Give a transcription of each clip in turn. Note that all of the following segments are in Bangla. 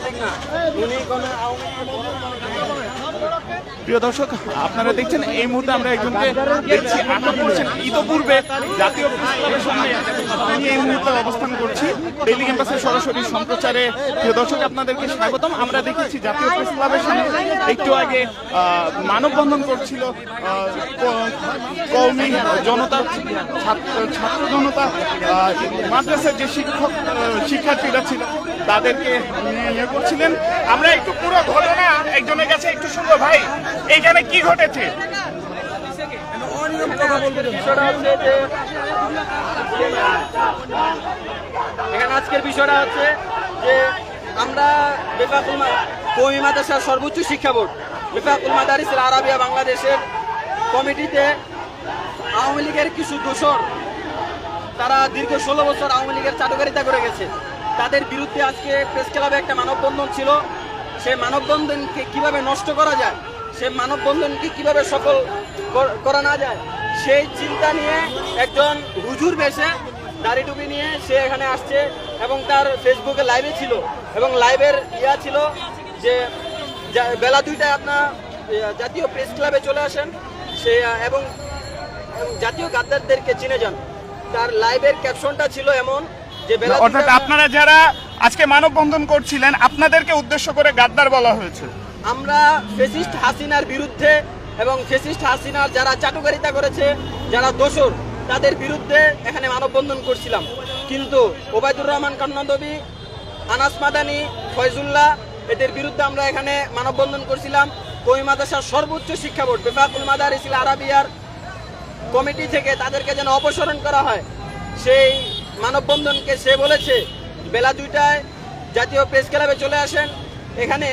সাংবাদিক না উনি কোনো আওয়ামী প্রিয় দর্শক আপনারা দেখছেন এই মুহূর্তে আমরা একজনকে দেখছি আটক করছেন। ইতোপূর্বে জাতীয় প্রেস ক্লাবের সামনে আমি এই মুহূর্তে অবস্থান করছি। ডেইলি ক্যাম্পাসের সরাসরি সম্প্রচারে। প্রিয় দর্শক আপনাদেরকে স্বাগতম। আমরা দেখেছি জাতীয় প্রেস ক্লাবের সামনে একটু আগে মানববন্ধন করছিল আহ, ক- কওমি জনতা ছাত্র জনতা মাদ্রাসার যে শিক্ষক শিক্ষার্থীরা ছিল তাদেরকে ইয়ে করছিলেন। আমরা একটু পুরো ঘটনা একজনের কাছে একটু শুনব। ভাই এইখানে কি ঘটেছে? বিষয়টা হচ্ছে যে, এখানে আজকের বিষয়টা হচ্ছে যে আমরা বেফাকুল মা- কওমি মাদ্রাসার সর্বোচ্চ শিক্ষা বোর্ড বেফাকুল মাদারিস আরাবিয়া বাংলাদেশের কমিটিতে আওয়ামী লীগের কিছু দোষর, তারা দীর্ঘ ষোলো বছর আওয়ামী লীগের চাটুকারিতা করে গেছে। তাদের বিরুদ্ধে আজকে প্রেস ক্লাবে একটা মানববন্ধন ছিল। সেই মানববন্ধনকে কীভাবে নষ্ট করা যায় সেই মানববন্ধনকে কীভাবে সফল কর- না যায় সেই চিন্তা নিয়ে একজন হুজুর বেশে দাড়ি টুপি নিয়ে সে এখানে আসছে এবং তার ফেসবুকে লাইভে ছিল এবং লাইভের ইয়া ছিল যে বেলা দুইটায় আপনার জাতীয় প্রেস ক্লাবে চলে আসেন সে এবং এবং জাতীয় গাদ্দারদেরকে চিনে যান। তার লাইভের ক্যাপশনটা ছিল এমন যে বেলা অর্থাৎ আপনারা যারা আজকে মানববন্ধন করছিলেন আপনাদেরকে উদ্দেশ্য করে গাদ্দার বলা হয়েছে। আমরা ফেসিস্ট হাসিনার বিরুদ্ধে এবং ফেসিস্ট হাসিনার যারা চাটুকারিতা করেছে, যারা দোষর, তাদের বিরুদ্ধে এখানে মানববন্ধন করছিলাম। কিন্তু ওবায়দুর রহমান কন্নদবী, আনাস মাদানি, ফয়জুল্লাহ, এদের বিরুদ্ধে আমরা এখানে মানববন্ধন করছিলাম। কই মাদ্রাসার সর্বোচ্চ শিক্ষা বোর্ড, বেফাকুল মাদারিসিল আরাবিয়ার কমিটি থেকে তাদেরকে যেন অপসারণ করা হয়, সেই মানববন্ধনকে সে বলেছে। বেলা দুইটায় জাতীয় প্রেস ক্লাবে চলে আসেন। এখানে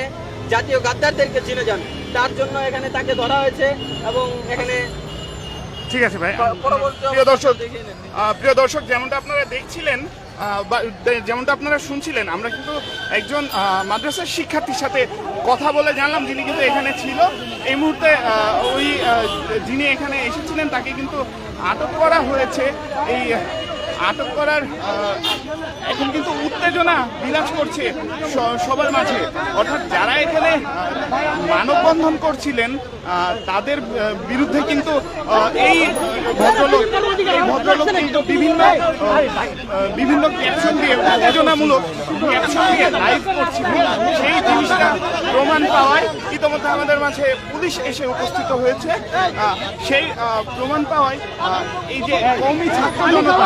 জাতীয় গাদ্দারদেরকে চিনে যান। তার জন্য এখানে তাকে ধরা হয়েছে এবং এখানে ঠিক আছে ভাই প্রিয় দর্শক প্রিয় দর্শক যেমনটা আপনারা দেখছিলেন যেমনটা আপনারা শুনছিলেন আমরা কিন্তু একজন মাদ্রাসার শিক্ষার্থীর সাথে কথা বলে জানলাম যিনি কিন্তু এখানে ছিল। এই মুহূর্তে ওই যিনি এখানে এসেছিলেন তাকে কিন্তু আটক করা হয়েছে। এই আটক করার এখন কিন্তু উত্তেজনা বিরাজ করছে সবার মাঝে। অর্থাৎ যারা এখানে মানববন্ধন করছিলেন তাদের বিরুদ্ধে কিন্তু এই ভদ্রলোক ভদ্রলোক কিন্তু বিভিন্ন বিভিন্ন ক্যাপশন দিয়ে উত্তেজনামূলক ক্যাপশন দিয়ে লাইভ করছিলেন সেই জিনিসটা প্রমাণ পাওয়ায় ইতিমধ্যে আমাদের মাঝে পুলিশ এসে উপস্থিত হয়েছে। সেই প্রমাণ পাওয়ায় এই যে কৌমি ছাত্র জনতা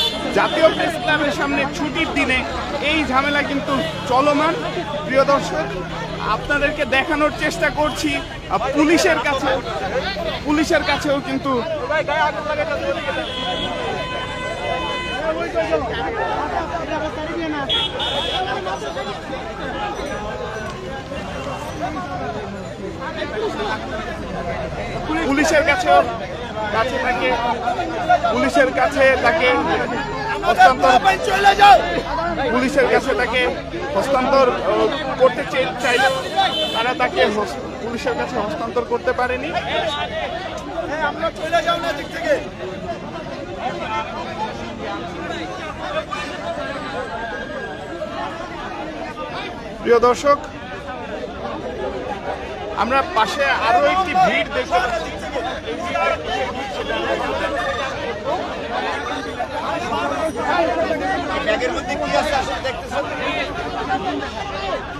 জাতীয় প্রেস ক্লাবের সামনে ছুটির দিনে এই ঝামেলা কিন্তু চলমান। প্রিয় দর্শক, আপনাদেরকে দেখানোর চেষ্টা করছি পুলিশের কাছে পুলিশের কাছেও কিন্তু পুলিশের কাছেও কাছে থাকে পুলিশের কাছে তাকে পুলিশের কাছে তাকে হস্তান্তর করতে চাইলে তারা তাকে পুলিশের কাছে হস্তান্তর করতে পারেনি। প্রিয় দর্শক আমরা পাশে আরও একটি ভিড় দেখতে Hey,